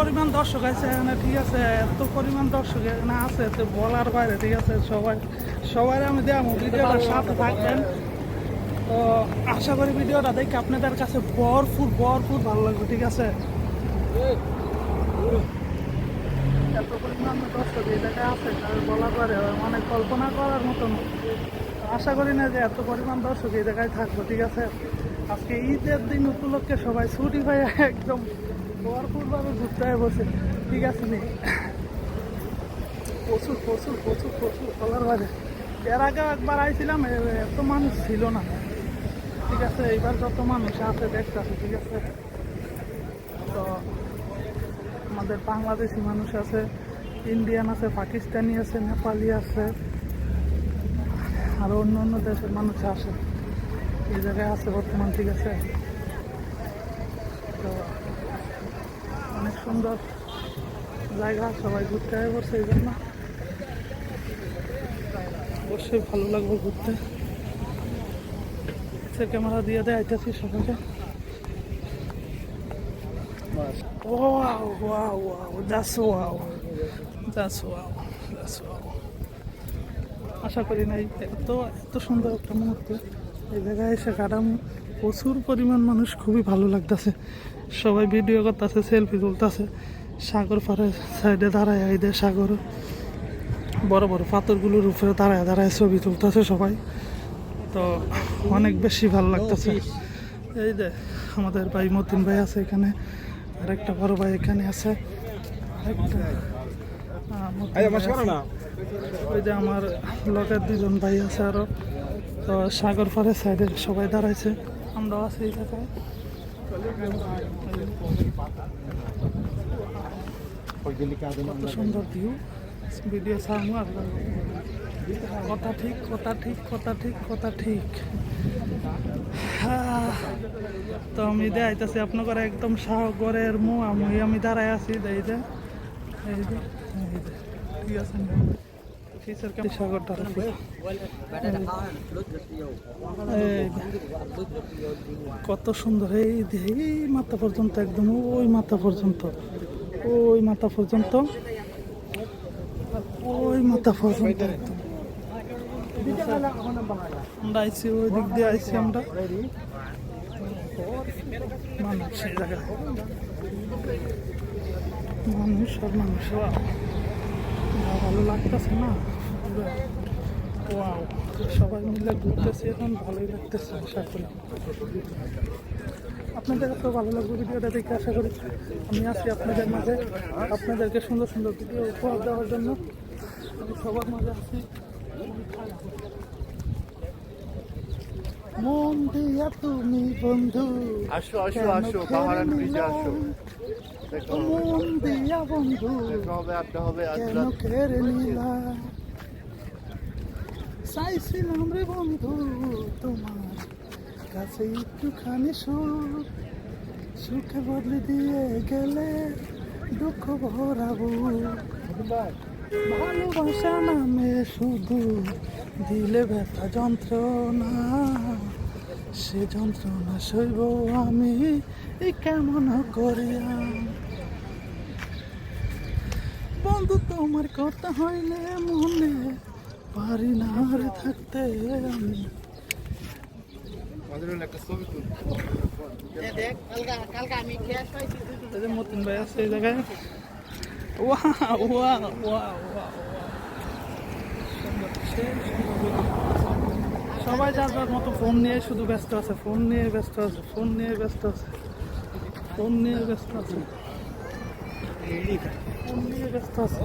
পরিমাণ দর্শক আছে এখানে ঠিক আছে, এত পরিমাণ দর্শক এখানে আছে তো বলার বাইরে, ঠিক আছে, সবাই সবাই আমি দেবো, ভিডিওটার সাথে থাকবেন। তো আশা করি ভিডিওটা দেখে আপনাদের কাছে ভরপুর ভরপুর ভালো লাগবে, ঠিক আছে? এত পরিমাণ দর্শক এই জায়গায় আছে বলার পরে অনেক কল্পনা করার মতো না। আশা করি না যে এত পরিমাণ দর্শক এই জায়গায় থাকব, ঠিক আছে? আজকে ঈদের দিন উপলক্ষে সবাই ছুটি পাই একদম ভরপুরভাবে ঘুরতে হয় বসে, ঠিক আছে নি। প্রচুর প্রচুর প্রচুর প্রচুর বলার বাইরে এর আগে একবার আইছিলাম এত মানুষ ছিল না। ঠিক আছে, এইবার যত মানুষ আছে দেখতেছে ঠিক আছে। তো আমাদের বাংলাদেশি মানুষ আছে, ইন্ডিয়ান আছে, পাকিস্তানি আছে, নেপালি আছে আরও অন্য অন্য দেশের মানুষ আসে এই জায়গায় আছে বর্তমান, ঠিক আছে। তো সুন্দর জায়গা, সবাই ঘুরতে হয়ে পড়ছে এই জন্য। অবশ্যই ভালো লাগবে ঘুরতে। সে ক্যামেরা দিয়ে দেয়, আইতেছি সবাইকে wow. আশা করি নাই, এত এত সুন্দর একটা মুহূর্ত এই জায়গায় এসে কাটাম। প্রচুর পরিমাণ মানুষ খুবই ভালো লাগতেছে। সবাই ভিডিও করতেছে সেলফি তুলতেছে। সাগর পাড়ে সাইডে দাঁড়ায় দে সাগর। বড় বড় পাথরগুলোর উপরে দাঁড়ায় দাঁড়ায় ছবি তুলতেছে সবাই। তো অনেক বেশি ভালো লাগতেছে। এই যে আমাদের ভাই মতিন ভাই আছে এখানে। আরেকটা বড় ভাই এখানে আছে। আরেকটা। ওই যে আমার লগের দুজন ভাই আছে আরও। তো সাগর পাড়ের সাইডে সবাই দাঁড়াইছে। আমরাও আছি এই জায়গায় কত সুন্দর ভিউ ভিডিও সামু আর কথা ঠিক কথা ঠিক কথা ঠিক কথা ঠিক। তো আমি দেখাইতেছি আপনাদের একদম সাগরের মু আমি আমি দাঁড়ায় আছি, এই যে এই যে ঠিক আছে কত সুন্দর, এই এই মাথা পর্যন্ত একদম, ওই মাথা পর্যন্ত, ওই মাথা পর্যন্ত, ওই মাথা পর্যন্ত আমরা আইছি, ওই দিক দিয়ে আইছি আমরা। মানুষ মানুষ আর মানুষ। ভালো লাগতেছে না? ওয়াও সবাই মিলে ঘুরতেছি এখন ভালোই লাগতেছে আশা করি। আপনাদের কাছেও ভালো লাগবে ভিডিওটা দেখে আশা করি আমি আছি আপনাদের মাঝে। আপনাদেরকে সুন্দর সুন্দর ভিডিও উপহার দেওয়ার জন্য আমি সবার মাঝে আছি। মন দিয়া তুমি বন্ধু আসো আসো আসো ফেলে পাহাড়ান ব্রিজে আসো। মন দিয়া বন্ধু কেন কেড়ে নিলাম চাইছিলাম রে বন্ধু তোমার কাছে একটুখানি সুখ সুখে বদলে দিয়ে গেলে দুঃখ ভরাবো ভালোবাসা নামে শুধু দিলে ব্যথা যন্ত্রণা সে যন্ত্রণা সইব আমি কেমন করিয়া? বন্ধু তোমার কথা হইলে মনে পারি না আর থাকতে আমি। মতিন ভাই আছে এই জায়গায়। ওয়া ওয়া ওয়া ওয়া সবাই যার যার মতো ফোন নিয়ে শুধু ব্যস্ত আছে ফোন নিয়ে ব্যস্ত আছে ফোন নিয়ে ব্যস্ত আছে ফোন নিয়ে ব্যস্ত আছে ফোন নিয়ে ব্যস্ত আছে